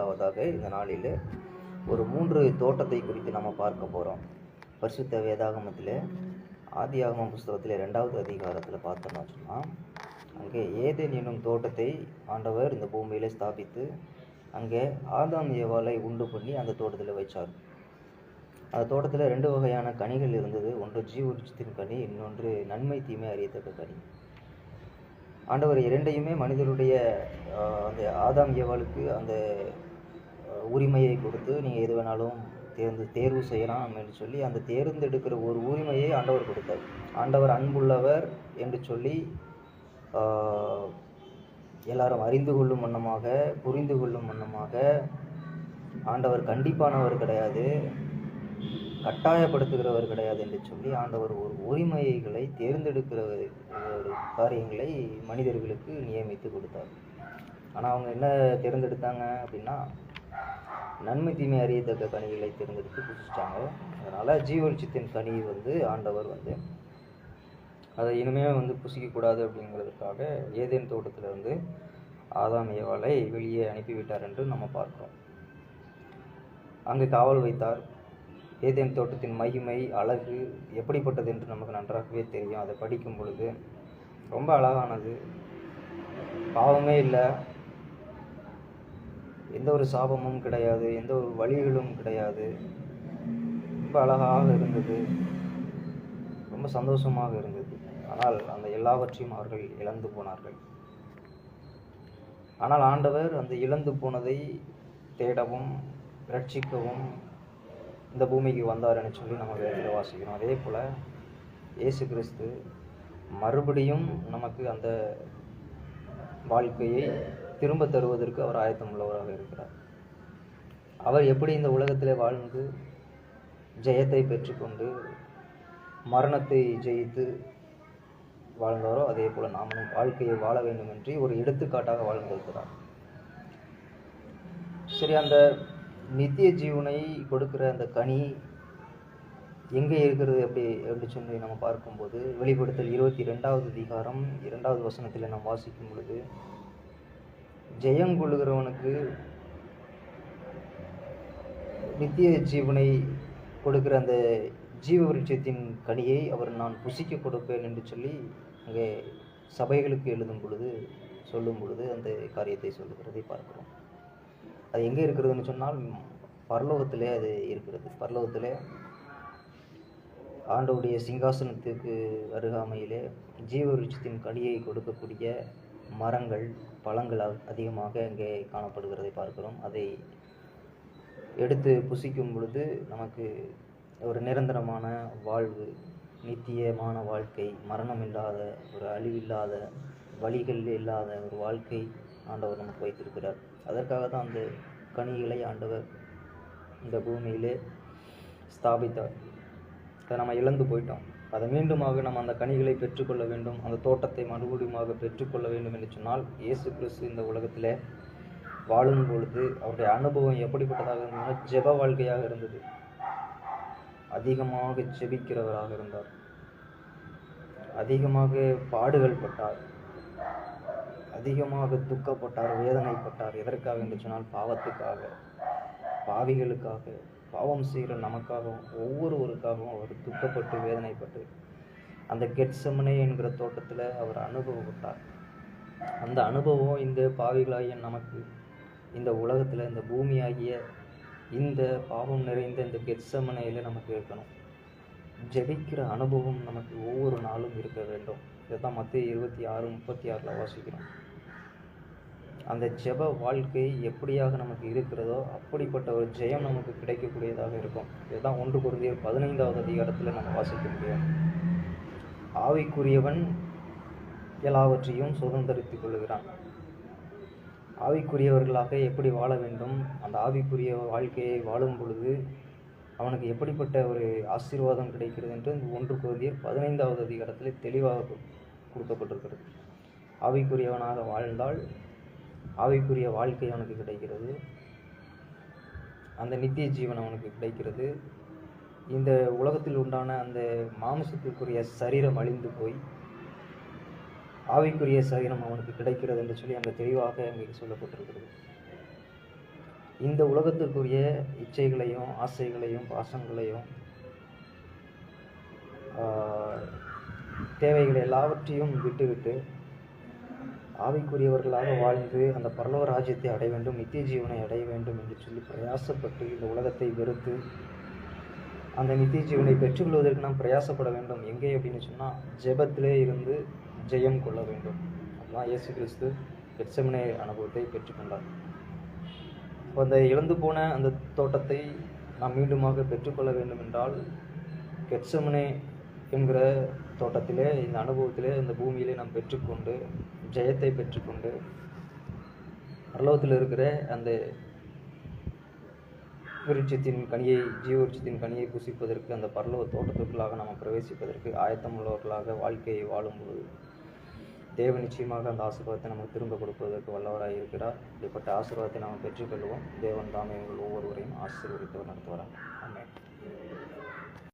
இரண்டாவதாக இந்த நாளில் ஒரு மூன்று தோட்டத்தை குறித்து நம்ம பார்க்க போகிறோம் பரிசுத்த வேதாகமத்தில் ஆதியாகமம் புஸ்தகத்தில் ரெண்டாவது அதிகாரத்தில் பார்த்தோம்னா சொன்னால் அங்கே ஏதேன் என்னும் தோட்டத்தை ஆண்டவர் இந்த பூமியில் ஸ்தாபித்து அங்கே ஆதாம் ஏவாலை உண்டு பண்ணி அந்த தோட்டத்தில் வைச்சார். அந்த தோட்டத்தில் ரெண்டு வகையான கனிகள் இருந்தது. ஒன்று ஜீவருச்சத்தின் கனி இன்னொன்று நன்மை தீமை அறியத்தக்க கனி. ஆண்டவர் இரண்டையுமே மனிதருடைய அந்த ஆதாம் ஏவாளுக்கு அந்த உரிமையை கொடுத்து நீங்கள் எது வேணாலும் தேர்ந்து தேர்வு செய்யலாம் என்று சொல்லி அந்த தேர்ந்தெடுக்கிற ஒரு உரிமையை ஆண்டவர் கொடுத்தார். ஆண்டவர் அன்புள்ளவர் என்று சொல்லி எல்லாரும் அறிந்து கொள்ளும் வண்ணமாக புரிந்து கொள்ளும் வண்ணமாக ஆண்டவர் கண்டிப்பானவர் கிடையாது கட்டாயப்படுத்துகிறவர் கிடையாது என்று சொல்லி ஆண்டவர் ஒரு உரிமைகளை தேர்ந்தெடுக்கிற ஒரு காரியங்களை மனிதர்களுக்கு நியமித்து கொடுத்தார். ஆனால் அவங்க என்ன தேர்ந்தெடுத்தாங்க அப்படின்னா நன்மை தீமை அறியத்தக்க கனிகளை தேர்ந்தெடுத்து புசிச்சிட்டாங்க. அதனால் ஜீவனிச்சத்தின் கனி வந்து ஆண்டவர் வந்து அதை இனிமேல் வந்து புசிக்கக்கூடாது அப்படிங்கிறதுக்காக ஏதேன் தோட்டத்தில் வந்து ஆதாம் ஏவாலை வெளியே அனுப்பிவிட்டார் என்று நம்ம பார்க்கிறோம். அங்கு காவல் வைத்தார். ஏதேன் தோட்டத்தின் மகிமை அழகு எப்படிப்பட்டது என்று நமக்கு நன்றாகவே தெரியும். அதை படிக்கும் பொழுது ரொம்ப அழகானது. பாவமே இல்லை. எந்த ஒரு சாபமும் கிடையாது எந்த ஒரு வழிகளும் கிடையாது. ரொம்ப அழகாக இருந்தது. ரொம்ப சந்தோஷமாக இருந்தது. ஆனால் அந்த எல்லாவற்றையும் அவர்கள் இழந்து போனார்கள். ஆனால் ஆண்டவர் அந்த இழந்து போனதை தேடவும் ரட்சிக்கவும் இந்த பூமிக்கு வந்தார்னு சொல்லி நம்ம வேதத்தில் வாசிக்கிறோம். அதே போல் இயேசு கிறிஸ்து மறுபடியும் நமக்கு அந்த வாழ்க்கையை திரும்ப தருவதற்கு அவர் ஆயத்தம் உள்ளவராக இருக்கிறார். அவர் எப்படி இந்த உலகத்திலே வாழ்ந்து ஜெயத்தை பெற்றுக்கொண்டு மரணத்தை ஜெயித்து வாழ்ந்தாரோ அதே போல் நாமும் வாழ்க்கையை வாழ வேண்டும் என்று ஒரு எடுத்துக்காட்டாக வாழ்ந்திருக்கிறார் சரி அந்த நித்திய ஜீவனை கொடுக்கிற அந்த கனி எங்கே இருக்கிறது எப்படி எப்படி சொல்லி நம்ம பார்க்கும்போது வெளிப்படுத்தல் இருபத்தி ரெண்டாவது அதிகாரம் இரண்டாவது வசனத்தில் நாம் வாசிக்கும் பொழுது ஜெயங்கொள்ளுகிறவனுக்கு நித்திய ஜீவனை கொடுக்கிற அந்த ஜீவ விருட்சத்தின் கனியை அவர் நான் புசிக்க கொடுப்பேன் என்று சொல்லி அங்கே சபைகளுக்கு எழுதும் பொழுது சொல்லும் பொழுது அந்த காரியத்தை சொல்லுகிறதை பார்க்கிறோம். அது எங்கே இருக்கிறதுன்னு சொன்னால் பரலோகத்திலே அது இருக்கிறது. பரலோகத்திலே ஆண்டவுடைய சிங்காசனத்துக்கு அருகாமையிலே ஜீவ விருட்சத்தின் கனியை கொடுக்கக்கூடிய மரங்கள் பழங்கள் அதிகமாக அங்கே காணப்படுகிறதை பார்க்கிறோம். அதை எடுத்து புசிக்கும் பொழுது நமக்கு ஒரு நிரந்தரமான வாழ்வு நித்தியமான வாழ்க்கை மரணம் இல்லாத ஒரு அழிவில்லாத வழிகள் இல்லாத ஒரு வாழ்க்கை ஆண்டவர் நமக்கு வைத்திருக்கிறார். அதற்காக தான் அந்த கனிகளை ஆண்டவர் இந்த பூமியிலே ஸ்தாபித்தார். அதை நம்ம இழந்து போயிட்டோம். அதை மீண்டுமாக நம்ம அந்த கனிகளை பெற்றுக்கொள்ள வேண்டும் அந்த தோட்டத்தை மறுபடியுமாக பெற்றுக்கொள்ள வேண்டும் என்று சொன்னால் இயேசு கிறிஸ்து இந்த உலகத்தில் வாழும் பொழுது அவருடைய அனுபவம் எப்படிப்பட்டதாக இருந்ததுன்னா ஜெப வாழ்க்கையாக இருந்தது. அதிகமாக ஜெபிக்கிறவராக இருந்தார். அதிகமாக பாடுகள் பட்டார். அதிகமாக துக்கப்பட்டார் வேதனைப்பட்டார். எதற்காக என்று சொன்னால் பாவத்துக்காக பாவிகளுக்காக. பாவம் செய்கிற நமக்காகவும் ஒவ்வொருவருக்காகவும் அவர் துக்கப்பட்டு வேதனைப்பட்டு அந்த கெட்சமனே என்கிற தோட்டத்தில் அவர் அனுபவப்பட்டார் அந்த அனுபவம் இந்த பாவிகளாகிய நமக்கு இந்த உலகத்தில் இந்த பூமியாகிய இந்த பாவம் நிறைந்த இந்த கெட்சமனையில் நமக்கு இருக்கணும். ஜெபிக்கிற அனுபவம் நமக்கு ஒவ்வொரு நாளும் இருக்க வேண்டும். இதை தான் மத்திய இருபத்தி ஆறு முப்பத்தி ஆறில் வாசிக்கிறோம். அந்த ஜெப வாழ்க்கை எப்படியாக நமக்கு இருக்கிறதோ அப்படிப்பட்ட ஒரு ஜெயம் நமக்கு கிடைக்கக்கூடியதாக இருக்கும். இதுதான் ஒன்று குருந்தியர் பதினைந்தாவது அதிகாரத்தில் நம்ம வாசிக்க முடியும். ஆவிக்குரியவன் எல்லாவற்றையும் சுதந்திரித்துக் கொள்கிறான் ஆவிக்குரியவர்களாக எப்படி வாழ வேண்டும்? அந்த ஆவிக்குரிய வாழ்க்கையை வாழும் பொழுது அவனுக்கு எப்படிப்பட்ட ஒரு ஆசீர்வாதம் கிடைக்கிறது என்று இந்த ஒன்று குருதியர் பதினைந்தாவது அதிகாரத்தில் தெளிவாக கொடுக்கப்பட்டிருக்கிறது. ஆவிக்குரியவனாக வாழ்ந்தால் ஆவிக்குரிய வாழ்க்கை அவனுக்கு கிடைக்கிறது. அந்த நித்திய ஜீவன் அவனுக்கு கிடைக்கிறது. இந்த உலகத்தில் உண்டான அந்த மாம்சத்திற்குரிய சரீரம் அழிந்து போய் ஆவிக்குரிய சரீரம் அவனுக்கு கிடைக்கிறது என்று சொல்லி அங்கே தெளிவாக எங்களுக்கு சொல்லப்பட்டிருக்கிறது. இந்த உலகத்திற்குரிய இச்சைகளையும் ஆசைகளையும் பாசங்களையும் தேவைகள் எல்லாவற்றையும் விட்டுவிட்டு ஆவிக்குரியவர்களாக வாழ்ந்து அந்த பரலோக ராஜ்யத்தை அடைய வேண்டும் நித்திய ஜீவனை அடைய வேண்டும் என்று சொல்லி பிரயாசப்பட்டு இந்த உலகத்தை வெறுத்து அந்த நித்திய ஜீவனை பெற்றுக்கொள்வதற்கு நாம் பிரயாசப்பட வேண்டும். எங்கே அப்படின்னு சொன்னால் ஜெபத்திலே இருந்து ஜெயம் கொள்ள வேண்டும். அதுதான் இயேசு கிறிஸ்து கெட்சமனே அனுபவத்தை பெற்றுக்கொண்டார். அந்த இழந்து போன அந்த தோட்டத்தை நாம் மீண்டுமாக பெற்றுக்கொள்ள வேண்டும் என்றால் கெட்சமனே என்கிற தோட்டத்திலே இந்த அனுபவத்திலே இந்த பூமியிலே நாம் பெற்றுக்கொண்டு ஜெயத்தை பெற்றுக்கொண்டு பரலோகத்தில் இருக்கிற அந்த விருட்சத்தின் கனியை ஜீவருட்சத்தின் கனியை புசிப்பதற்கு அந்த பரலோக தோட்டத்துக்குள்ளாக நாம் பிரவேசிப்பதற்கு ஆயத்தம் உள்ளவர்களாக வாழ்க்கையை வாழும்போது தேவ நிச்சயமாக அந்த ஆசீர்வாதத்தை நமக்கு திரும்ப கொடுப்பதற்கு வல்லவராக இருக்கிறார். இப்படிப்பட்ட ஆசீர்வாதத்தை நாம் பெற்றுக்கொள்வோம். தேவன் தாமே எங்கள் ஒவ்வொருவரையும் ஆசீர்வதித்தவர் நடத்துவாராக